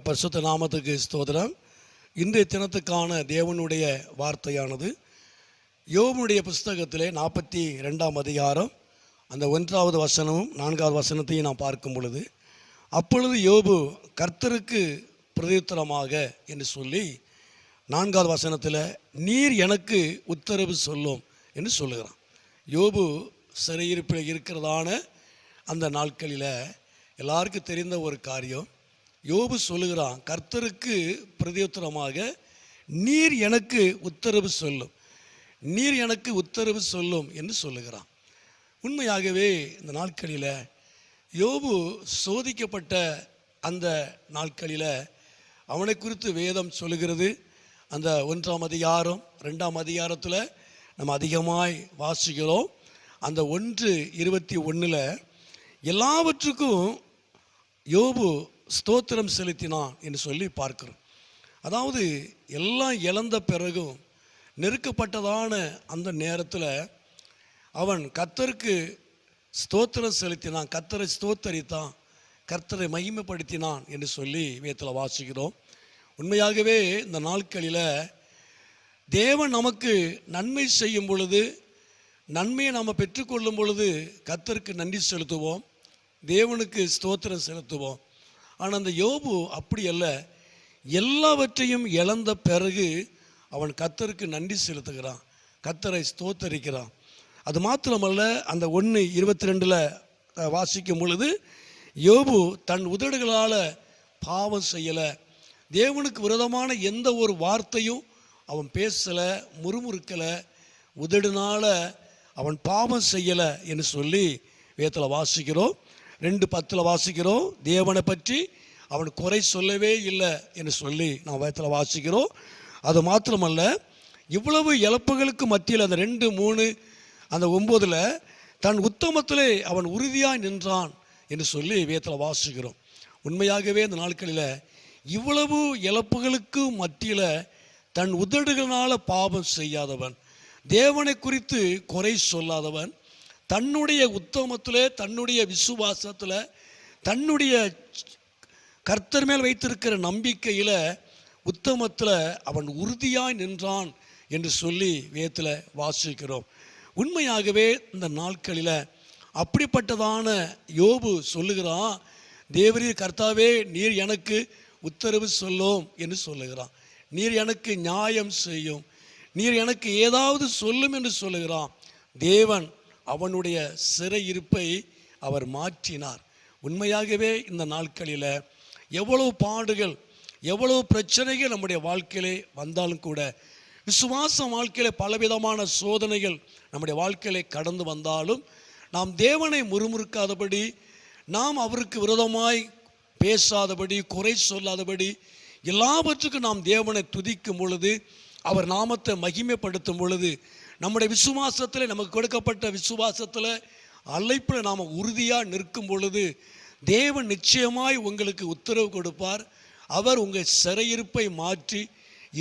பரிசுத்த நாமத்துக்கு ஸ்தோத்திரம். இன்றைய தினத்துக்கான தேவனுடைய வார்த்தையானது யோவனுடைய புஸ்தகத்திலே நாற்பத்தி ரெண்டாம் அதிகாரம். அந்த ஒன்றாவது வசனமும் நான்காவது வசனத்தையும் நான் பார்க்கும் பொழுது அப்பொழுது யோபு கர்த்தருக்கு பிரதித்தரமாக என்று சொல்லி நான்காவது வசனத்தில் நீர் எனக்கு உத்தரவு சொல்லும் என்று சொல்லுகிறான். யோபு சிறையிருப்பில் இருக்கிறதான அந்த நாட்களில் எல்லாருக்கும் தெரிந்த ஒரு காரியம் யோபு சொல்லுகிறான் கர்த்தருக்கு பிரதியுத்தரமாக நீர் எனக்கு உத்தரவு சொல்லும். நீர் எனக்கு உத்தரவு சொல்லும் என்று சொல்லுகிறான். உண்மையாகவே இந்த நாட்களில் யோபு சோதிக்கப்பட்ட அந்த நாட்களில் அவனை குறித்து வேதம் சொல்லுகிறது. அந்த ஒன்றாம் அதிகாரம் ரெண்டாம் அதிகாரத்தில் நம்ம அதிகமாய் வாசிக்கிறோம். அந்த ஒன்று இருபத்தி ஒன்றில் எல்லாவற்றுக்கும் யோபு ஸ்தோத்திரம் செலுத்தினான் என்று சொல்லி பார்க்கிறோம். அதாவது எல்லாம் இழந்த பிறகும் நெருக்கப்பட்டதான அந்த நேரத்தில் அவன் கத்தருக்கு ஸ்தோத்திரம் செலுத்தினான் கத்தரை ஸ்தோத்தரித்தான் கர்த்தரை மகிமைப்படுத்தினான் என்று சொல்லி வேத்தில் வாசிக்கிறோம். உண்மையாகவே இந்த நாட்களில் தேவன் நமக்கு நன்மை செய்யும் பொழுது நன்மையை நாம் பெற்றுக்கொள்ளும் பொழுது கத்தருக்கு நன்றி செலுத்துவோம் தேவனுக்கு ஸ்தோத்திரம் செலுத்துவோம். ஆனால் அந்த யோபு அப்படி அல்ல. எல்லாவற்றையும் இழந்த பிறகு அவன் கத்தருக்கு நன்றி செலுத்துகிறான். கத்தரை ஸ்தோத்தரிக்கிறான். அது மாத்திரமல்ல அந்த ஒன்று இருபத்தி ரெண்டில் வாசிக்கும் பொழுது யோபு தன் உதடுகளால் பாவம் செய்யலை. தேவனுக்கு விரோதமான எந்த ஒரு வார்த்தையும் அவன் பேசலை முறுமுறுக்கலை உதடுனால் அவன் பாவம் செய்யலை என்று சொல்லி வேத்தில் வாசிக்கிறோம். ரெண்டு பத்தில் வாசிக்கிறோம். தேவனை பற்றி அவன் குறை சொல்லவே இல்லை என்று சொல்லி நான் வேத்தில் வாசிக்கிறோம். அது மாத்திரமல்ல இவ்வளவு இழப்புகளுக்கு மத்தியில் அந்த ரெண்டு மூணு அந்த ஒம்போதில் தன் உத்தமத்திலே அவன் உறுதியாக நின்றான் என்று சொல்லி வேத்தில் வாசிக்கிறோம். உண்மையாகவே இந்த நாட்களில் இவ்வளவு இழப்புகளுக்கு மத்தியில் தன் உதடுகளால் பாவம் செய்யாதவன் தேவனை குறித்து குறை சொல்லாதவன் தன்னுடைய உத்தமத்தில் தன்னுடைய விசுவாசத்தில் தன்னுடைய கர்த்தர் மேல் வைத்திருக்கிற நம்பிக்கையில் உத்தமத்தில் அவன் உறுதியாய் நின்றான் என்று சொல்லி வேத்தில் வாசிக்கிறோம். உண்மையாகவே இந்த நாட்களில் அப்படிப்பட்டதான யோபு சொல்லுகிறான் தேவரீர் கர்த்தாவே நீர் எனக்கு உத்தரவு சொல்லும் என்று சொல்லுகிறான். நீர் எனக்கு நியாயம் செய்யும். நீர் எனக்கு ஏதாவது சொல்லும் என்று சொல்லுகிறான். தேவன் அவனுடைய சிறையிருப்பை அவர் மாற்றினார். உண்மையாகவே இந்த நாட்களில் எவ்வளவு பாடுகள் எவ்வளவு பிரச்சனைகள் நம்முடைய வாழ்க்கையிலே வந்தாலும் கூட விசுவாச வாழ்க்கையில் பலவிதமான சோதனைகள் நம்முடைய வாழ்க்கையிலே கடந்து வந்தாலும் நாம் தேவனை முறுமுறுக்காதபடி நாம் அவருக்கு விரோதமாய் பேசாதபடி குறை சொல்லாதபடி எல்லாவற்றுக்கும் நாம் தேவனை துதிக்கும் பொழுது அவர் நாமத்தை மகிமைப்படுத்தும் பொழுது நம்முடைய விசுவாசத்தில் நமக்கு கொடுக்கப்பட்ட விசுவாசத்தில் அழைப்பில் நாம் உறுதியாக நிற்கும் பொழுது தேவன் நிச்சயமாய் உங்களுக்கு உத்தரவு கொடுப்பார். அவர் உங்கள் சிறையிருப்பை மாற்றி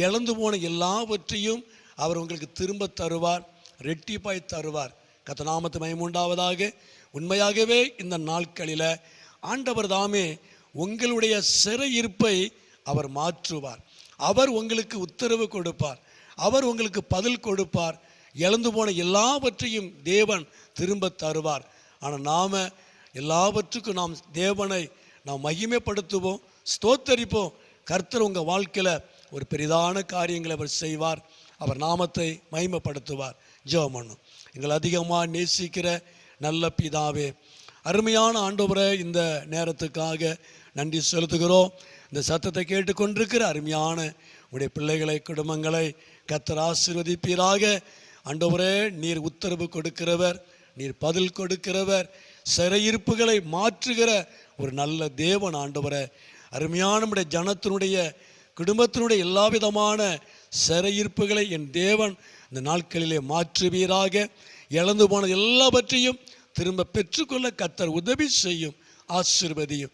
இழந்து போன எல்லாவற்றையும் அவர் உங்களுக்கு திரும்ப தருவார் ரெட்டிப்பாய் தருவார். கத்த நாமத்து மயமுண்டாவதாக உண்மையாகவே இந்த நாட்களில் ஆண்டவர் தாமே உங்களுடைய சிறையிருப்பை அவர் மாற்றுவார். அவர் உங்களுக்கு உத்தரவு கொடுப்பார். அவர் உங்களுக்கு பதில் கொடுப்பார். இழந்து போன எல்லாவற்றையும் தேவன் திரும்ப தருவார். ஆனால் நாம் எல்லாவற்றுக்கும் நாம் தேவனை நாம் மகிமைப்படுத்துவோம் ஸ்தோத்தரிப்போம். கர்த்தர் உங்கள் வாழ்க்கையில் ஒரு பெரிதான காரியங்களை அவர் செய்வார். அவர் நாமத்தை மகிமைப்படுத்துவார். ஜெபம் பண்ணும். எங்களை அதிகமாக நேசிக்கிற நல்ல பிதாவே அருமையான ஆண்டவரை இந்த நேரத்துக்காக நன்றி செலுத்துகிறோம். இந்த சத்தத்தை கேட்டுக்கொண்டிருக்கிற அருமையான உடைய பிள்ளைகளை குடும்பங்களை கத்தர் ஆசீர்வதிப்பீராக. ஆண்டவரே நீர் உத்தரவு கொடுக்கிறவர் நீர் பதில் கொடுக்கிறவர் சிறையிருப்புகளை மாற்றுகிற ஒரு நல்ல தேவன் ஆண்டவரை. அருமையான நம்முடைய ஜனத்தினுடைய குடும்பத்தினுடைய எல்லா விதமான சிறையிருப்புகளை என் தேவன் இந்த நாட்களிலே மாற்றுவீராக. இழந்து போன எல்லாவற்றையும் திரும்ப பெற்றுக்கொள்ள கத்தர் உதவி செய்யும் ஆசிர்வதியும்.